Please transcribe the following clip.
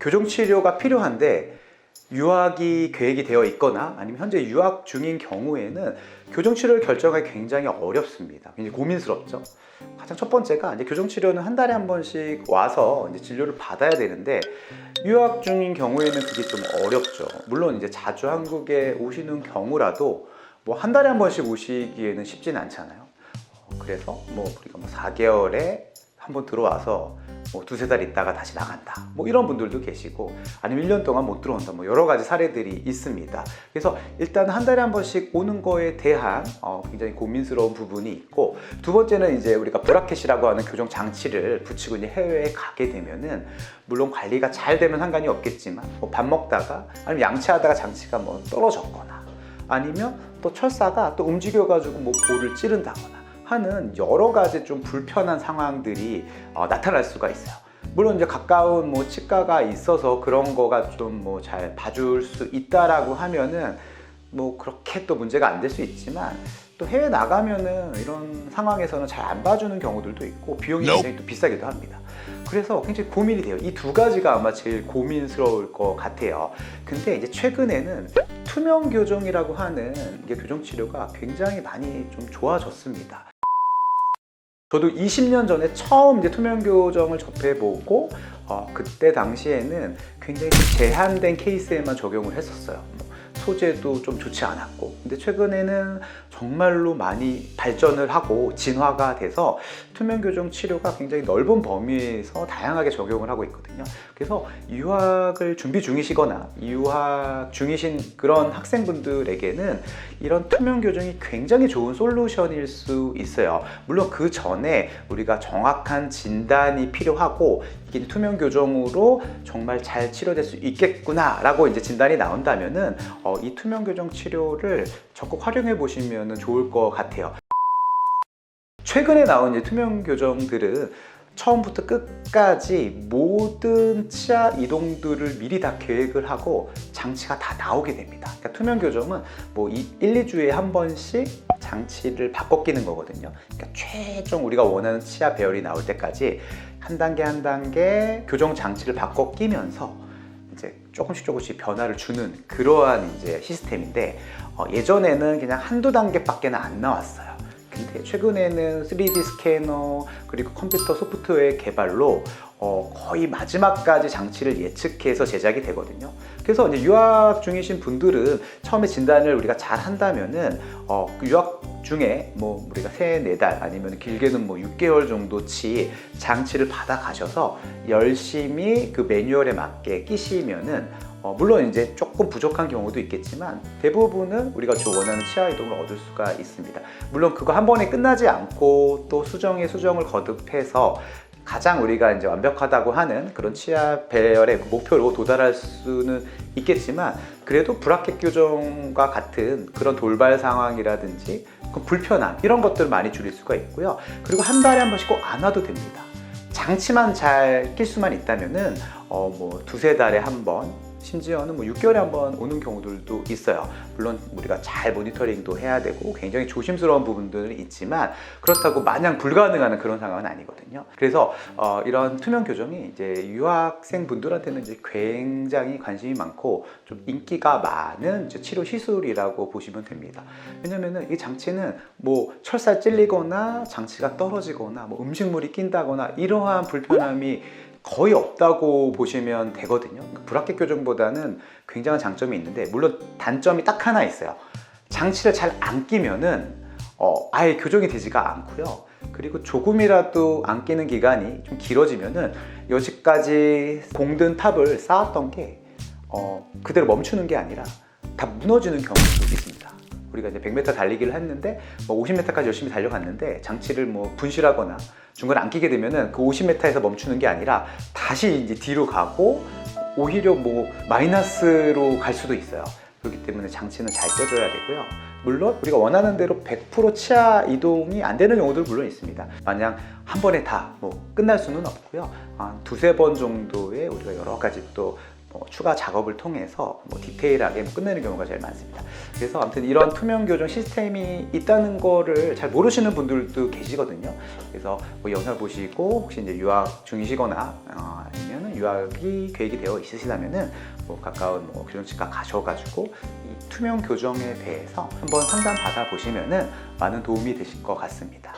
교정 치료가 필요한데 유학이 계획이 되어 있거나 아니면 현재 유학 중인 경우에는 교정 치료를 결정하기 굉장히 어렵습니다. 굉장히 고민스럽죠. 가장 첫 번째가 이제 교정 치료는 한 달에 한 번씩 와서 이제 진료를 받아야 되는데 유학 중인 경우에는 그게 좀 어렵죠. 물론 이제 자주 한국에 오시는 경우라도 뭐 한 달에 한 번씩 오시기에는 쉽진 않잖아요. 어, 그래서 뭐 우리가 뭐 4개월에 한 번 들어와서 뭐 두세 달 있다가 다시 나간다. 뭐 이런 분들도 계시고 아니면 1년 동안 못 들어온다. 뭐 여러 가지 사례들이 있습니다. 그래서 일단 한 달에 한 번씩 오는 거에 대한 어, 굉장히 고민스러운 부분이 있고 두 번째는 이제 우리가 브라켓이라고 하는 교정 장치를 붙이고 이제 해외에 가게 되면은 물론 관리가 잘 되면 상관이 없겠지만 뭐 밥 먹다가 아니면 양치하다가 장치가 뭐 떨어졌거나 아니면 또 철사가 또 움직여가지고 뭐 볼을 찌른다거나 하는 여러 가지 좀 불편한 상황들이 어, 나타날 수가 있어요. 물론 이제 가까운 뭐 치과가 있어서 그런 거가 좀 뭐 잘 봐줄 수 있다라고 하면은 뭐 그렇게 또 문제가 안 될 수 있지만 또 해외 나가면은 이런 상황에서는 잘 안 봐주는 경우들도 있고 비용이 굉장히 또 비싸기도 합니다. 그래서 굉장히 고민이 돼요. 이 두 가지가 아마 제일 고민스러울 것 같아요. 근데 이제 최근에는 투명 교정이라고 하는 이게 교정 치료가 굉장히 많이 좀 좋아졌습니다. 저도 20년 전에 처음 이제 투명 교정을 접해보고 어, 그때 당시에는 굉장히 좀 제한된 케이스에만 적용을 했었어요. 뭐 소재도 좀 좋지 않았고 근데 최근에는 정말로 많이 발전을 하고 진화가 돼서 투명 교정 치료가 굉장히 넓은 범위에서 다양하게 적용을 하고 있거든요. 그래서 유학을 준비 중이시거나 유학 중이신 그런 학생분들에게는 이런 투명 교정이 굉장히 좋은 솔루션일 수 있어요. 물론 그 전에 우리가 정확한 진단이 필요하고 이게 투명 교정으로 정말 잘 치료될 수 있겠구나라고 이제 진단이 나온다면은 어, 이 투명 교정 치료를 적극 활용해 보시면 좋을 것 같아요. 최근에 나온 이제 투명 교정들은 처음부터 끝까지 모든 치아 이동들을 미리 다 계획을 하고 장치가 다 나오게 됩니다. 그러니까 투명 교정은 뭐 1, 2주에 한 번씩 장치를 바꿔 끼는 거거든요. 그러니까 최종 우리가 원하는 치아 배열이 나올 때까지 한 단계 한 단계 교정 장치를 바꿔 끼면서 이제 조금씩 조금씩 변화를 주는 그러한 이제 시스템인데 어, 예전에는 그냥 한두 단계밖에 안 나왔어요. 근데 최근에는 3D 스캐너 그리고 컴퓨터 소프트웨어 개발로 어, 거의 마지막까지 장치를 예측해서 제작이 되거든요. 그래서 이제 유학 중이신 분들은 처음에 진단을 우리가 잘 한다면은 어, 그 유학 중에 뭐 우리가 세 네 달 아니면 길게는 뭐 6개월 정도치 장치를 받아 가셔서 열심히 그 매뉴얼에 맞게 끼시면은 어, 물론 이제 조금 부족한 경우도 있겠지만 대부분은 우리가 저 원하는 치아 이동을 얻을 수가 있습니다. 물론 그거 한 번에 끝나지 않고 또 수정에 수정을 거듭해서 가장 우리가 이제 완벽하다고 하는 그런 치아 배열의 목표로 도달할 수는 있겠지만 그래도 브라켓 교정과 같은 그런 돌발 상황이라든지 그 불편함 이런 것들을 많이 줄일 수가 있고요. 그리고 한 달에 한 번씩 꼭 안 와도 됩니다. 장치만 잘 낄 수만 있다면은 어 뭐 두세 달에 한 번 심지어는 뭐 6개월에 한 번 오는 경우들도 있어요. 물론 우리가 잘 모니터링도 해야 되고 굉장히 조심스러운 부분들은 있지만 그렇다고 마냥 불가능한 그런 상황은 아니거든요. 그래서 어, 이런 투명 교정이 이제 유학생 분들한테는 이제 굉장히 관심이 많고 좀 인기가 많은 치료 시술이라고 보시면 됩니다. 왜냐면은 이 장치는 뭐 철사 찔리거나 장치가 떨어지거나 뭐 음식물이 낀다거나 이러한 불편함이 거의 없다고 보시면 되거든요. 브라켓 교정보다는 굉장한 장점이 있는데 물론 단점이 딱 하나 있어요. 장치를 잘 안 끼면은 어, 아예 교정이 되지가 않고요. 그리고 조금이라도 안 끼는 기간이 좀 길어지면은 여지까지 공든 탑을 쌓았던 게 어, 그대로 멈추는 게 아니라 다 무너지는 경우도 있습니다. 우리가 이제 100m 달리기를 했는데 뭐 50m까지 열심히 달려갔는데 장치를 뭐 분실하거나 중간에 안 끼게 되면은 그 50m에서 멈추는 게 아니라 다시 이제 뒤로 가고 오히려 뭐 마이너스로 갈 수도 있어요. 그렇기 때문에 장치는 잘 껴줘야 되고요. 물론 우리가 원하는 대로 100% 치아 이동이 안 되는 경우도 물론 있습니다. 마냥 한 번에 다 뭐 끝날 수는 없고요. 한 두세 번 정도의 우리가 여러 가지 또 뭐 추가 작업을 통해서 뭐 디테일하게 뭐 끝내는 경우가 제일 많습니다. 그래서 아무튼 이런 투명 교정 시스템이 있다는 거를 잘 모르시는 분들도 계시거든요. 그래서 뭐 영상을 보시고 혹시 이제 유학 중이시거나 어, 아니면 유학이 계획이 되어 있으시다면은 뭐 가까운 뭐 교정치과 가셔가지고 이 투명 교정에 대해서 한번 상담 받아 보시면은 많은 도움이 되실 것 같습니다.